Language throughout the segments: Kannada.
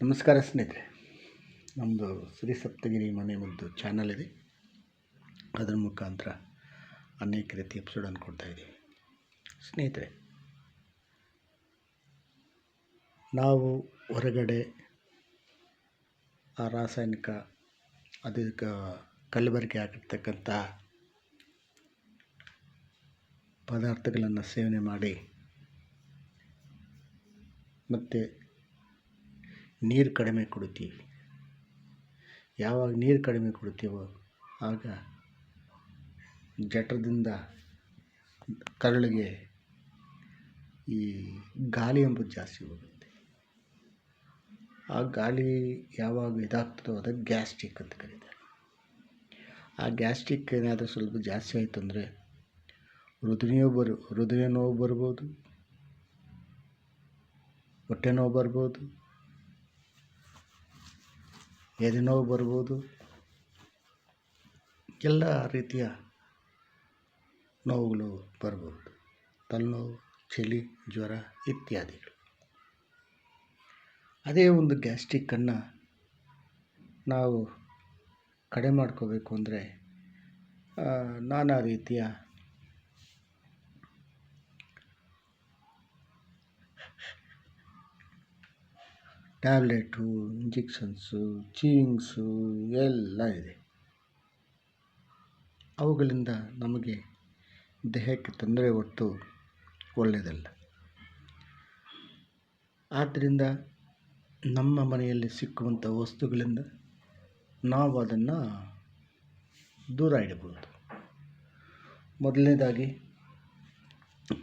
ನಮಸ್ಕಾರ ಸ್ನೇಹಿತರೆ. ನಮ್ಮದು ಶ್ರೀ ಸಪ್ತಗಿರಿ ಮನೆ ಒಂದು ಚಾನಲ್ ಇದೆ. ಅದರ ಮುಖಾಂತರ ಅನೇಕ ರೀತಿ ಎಪಿಸೋಡನ್ನು ಕೊಡ್ತಾಯಿದ್ದೀವಿ ಸ್ನೇಹಿತರೆ, ನಾವು ಹೊರಗಡೆ ಆ ರಾಸಾಯನಿಕ ಅದಕ್ಕೆ ಕಲಬೆರಕೆ ಆಗಿರ್ತಕ್ಕಂಥ ಪದಾರ್ಥಗಳನ್ನು ಸೇವನೆ ಮಾಡಿ ಮತ್ತು ನೀರು ಕಡಿಮೆ ಕೊಡ್ತೀವಿ ಯಾವಾಗ ನೀರು ಕಡಿಮೆ ಕೊಡ್ತೀವೋ ಆಗ ಜಠರದಿಂದ ಕರಳಿಗೆ ಈ ಗಾಳಿ ಎಂಬುದು ಜಾಸ್ತಿ ಹೋಗುತ್ತೆ. ಆ ಗಾಳಿ ಯಾವಾಗ ಇದಾಗ್ತದೋ ಅದಕ್ಕೆ ಗ್ಯಾಸ್ಟ್ರಿಕ್ ಅಂತ ಕರೀತಾರೆ. ಆ ಗ್ಯಾಸ್ಟ್ರಿಕ್ ಏನಾದರೂ ಸ್ವಲ್ಪ ಜಾಸ್ತಿ ಆಯಿತು ಅಂದರೆ ಹೃದಯ ಬರು ಹೃದಯ ನೋವು ಬರ್ಬೋದು, ಹೊಟ್ಟೆ ನೋವು ಬರ್ಬೋದು ಎದೆ ನೋವು ಬರ್ಬೋದು. ಎಲ್ಲ ರೀತಿಯ ನೋವುಗಳು ಬರ್ಬೋದು. ತಲೆನೋವು, ಚಳಿ, ಜ್ವರ ಇತ್ಯಾದಿಗಳು. ಅದೇ ಒಂದು ಗ್ಯಾಸ್ಟ್ರಿಕ್ಕನ್ನು ನಾವು ಕಡಿಮೆ ಮಾಡ್ಕೋಬೇಕು ಅಂದರೆ ನಾನಾ ರೀತಿಯ ಟ್ಯಾಬ್ಲೆಟು, ಇಂಜೆಕ್ಷನ್ಸು, ಚೀವಿಂಗ್ಸು ಎಲ್ಲ ಇದೆ. ಅವುಗಳಿಂದ ನಮಗೆ ದೇಹಕ್ಕೆ ತೊಂದರೆ ಹೊರ್ತು ಒಳ್ಳೆಯದಲ್ಲ. ಆದ್ದರಿಂದ ನಮ್ಮ ಮನೆಯಲ್ಲಿ ಸಿಕ್ಕುವಂಥ ವಸ್ತುಗಳಿಂದ ನಾವು ಅದನ್ನು ದೂರ ಇಡಬಹುದು. ಮೊದಲನೇದಾಗಿ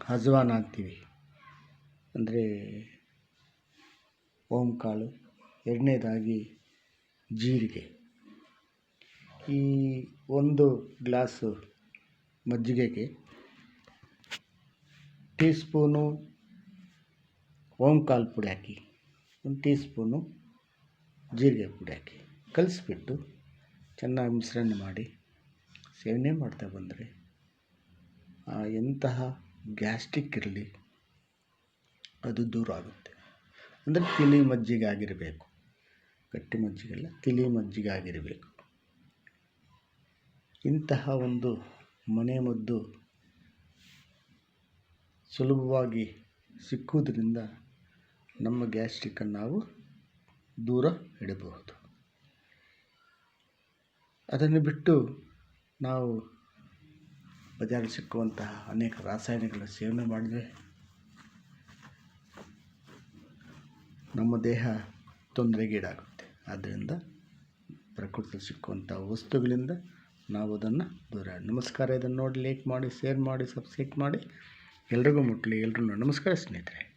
ಅಜವಾನ ಅಂತೀವಿ ಅಂದರೆ ಓಂ ಕಾಳು ಎರಡನೇದಾಗಿ ಜೀರಿಗೆ. ಈ ಒಂದು ಗ್ಲಾಸು ಮಜ್ಜಿಗೆಗೆ ಟೀ ಸ್ಪೂನು ಓಂ ಕಾಳು ಪುಡಿ ಹಾಕಿ, ಒಂದು ಟೀ ಸ್ಪೂನು ಜೀರಿಗೆ ಪುಡಿ ಹಾಕಿ ಕಲಿಸ್ಬಿಟ್ಟು ಚೆನ್ನಾಗಿ ಮಿಶ್ರಣ ಮಾಡಿ ಸೇವನೆ ಮಾಡ್ತಾ ಬಂದರೆ ಎಂತಹ ಗ್ಯಾಸ್ಟ್ರಿಕ್ ಇರಲಿ ಅದು ದೂರ ಆಗುತ್ತೆ. ಅಂದರೆ ತಿಳಿ ಮಜ್ಜಿಗೆ ಆಗಿರಬೇಕು ಗಟ್ಟಿ ಮಜ್ಜಿಗೆಲ್ಲ ತಿಳಿ ಮಜ್ಜಿಗೆ ಆಗಿರಬೇಕು ಇಂತಹ ಒಂದು ಮನೆ ಮದ್ದು ಸುಲಭವಾಗಿ ಸಿಕ್ಕುವುದರಿಂದ ನಮ್ಮ ಗ್ಯಾಸ್ಟ್ರಿಕ್ಕನ್ನು ನಾವು ದೂರ ಇಡಬಹುದು. ಅದನ್ನು ಬಿಟ್ಟು ನಾವು ಬಜಾರಲ್ಲಿ ಸಿಕ್ಕುವಂತಹ ಅನೇಕ ರಾಸಾಯನಿಕಗಳ ಸೇವನೆ ಮಾಡಿದರೆ ನಮ್ಮ ದೇಹ ತೊಂದರೆಗೀಡಾಗುತ್ತೆ ಆದ್ದರಿಂದ ಪ್ರಕೃತಿ ಸಿಕ್ಕುವಂಥ ವಸ್ತುಗಳಿಂದ ನಾವು ಅದನ್ನು ದೂರ ನಮಸ್ಕಾರ, ಇದನ್ನು ನೋಡಿ ಲೈಕ್ ಮಾಡಿ ಶೇರ್ ಮಾಡಿ ಸಬ್ಸ್ಕ್ರೈಬ್ ಮಾಡಿ. ಎಲ್ರಿಗೂ ಮುಟ್ಟಲಿ ಎಲ್ರೂ ನಮಸ್ಕಾರ ಸ್ನೇಹಿತರೆ.